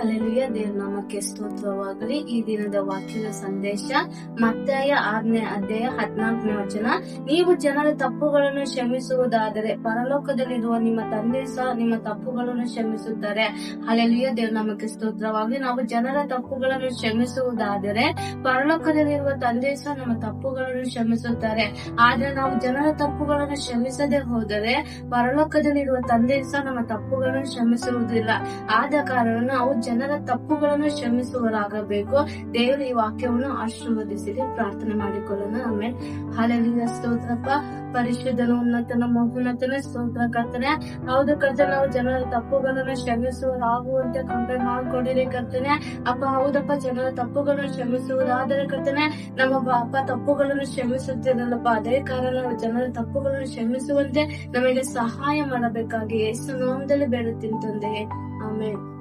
Alleluia ದೇವ್ರ ನಾಮಕ್ಕೆ ಸ್ತೋತ್ರವಾಗಲಿ. ಈ ದಿನದ ವಾಕ್ಯದ ಸಂದೇಶ, ಮತ್ತಾಯ ಆರನೇ ಅಧ್ಯಾಯ ಹದಿನಾಲ್ಕನೇ ವಚನ. ನೀವು ಜನರ ತಪ್ಪುಗಳನ್ನು ಕ್ಷಮಿಸುವುದಾದರೆ ಪರಲೋಕದಲ್ಲಿರುವ ನಿಮ್ಮ ತಂದೆ ಸಹ ನಿಮ್ಮ ತಪ್ಪುಗಳನ್ನು ಕ್ಷಮಿಸುತ್ತಾರೆ. ಅಲ್ಲೆಲುಯ್ಯ ದೇವ್ರ ನಾಮಕ್ಕೆ ಸ್ತೋತ್ರವಾಗಲಿ. ನಾವು ಜನರ ತಪ್ಪುಗಳನ್ನು ಕ್ಷಮಿಸುವುದಾದರೆ ಪರಲೋಕದಲ್ಲಿರುವ ತಂದೆ ಸಹ ನಮ್ಮ ತಪ್ಪುಗಳನ್ನು ಕ್ಷಮಿಸುತ್ತಾರೆ. ಆದ್ರೆ ನಾವು ಜನರ ತಪ್ಪುಗಳನ್ನು ಕ್ಷಮಿಸದೆ ಹೋದರೆ ಪರಲೋಕದಲ್ಲಿರುವ ತಂದೆ ಸಹ ನಮ್ಮ ತಪ್ಪುಗಳನ್ನು ಕ್ಷಮಿಸುವುದಿಲ್ಲ. ಆದ ಕಾರಣ ನಾವು ಜನರ ತಪ್ಪುಗಳನ್ನು ಕ್ಷಮಿಸುವರಾಗಬೇಕು ದೇವರು ಈ ವಾಕ್ಯವನ್ನು ಆಶೀರ್ವದಿಸಿದೆ ಪ್ರಾರ್ಥನೆ ಮಾಡಿಕೊಳ್ಳೋಣ. ಆಮೇಲೆ ಹಾಲೆಲಿಯ ಸ್ತೋತ್ರಪ್ಪ. ಪರಿಶುದ್ಧನ, ಉನ್ನತನ, ಮಹೋನ್ನತನ ಸ್ತೋತ್ರ ಕರ್ತನೆ ಹೌದು ಕರ್ತನೆ, ನಾವು ಜನರ ತಪ್ಪುಗಳನ್ನು ಕ್ಷಮಿಸುವರಾಗುವಂತೆ ಕಂಪೇರ್ ಮಾಡ್ಕೊಂಡಿರಿ ಕರ್ತನೆ. ಅಪ್ಪ, ಹೌದಪ್ಪ, ಜನರ ತಪ್ಪುಗಳನ್ನು ಶ್ರಮಿಸುವುದಾದರೆ ಕರ್ತನೆ, ನಮ್ಮ ಅಪ್ಪ ತಪ್ಪುಗಳನ್ನು ಕ್ಷಮಿಸುತ್ತಿರಲ್ಲಪ್ಪ ಅದೇ ಕಾರಣ ಜನರ ತಪ್ಪುಗಳನ್ನು ಕ್ಷಮಿಸುವಂತೆ ನಮಗೆ ಸಹಾಯ ಮಾಡಬೇಕಾಗಿ ಯೇಸು ನಾಮದಲ್ಲಿ ಬೇಡುತ್ತೀನಿ ತಂದೆ ಆಮೇಲೆ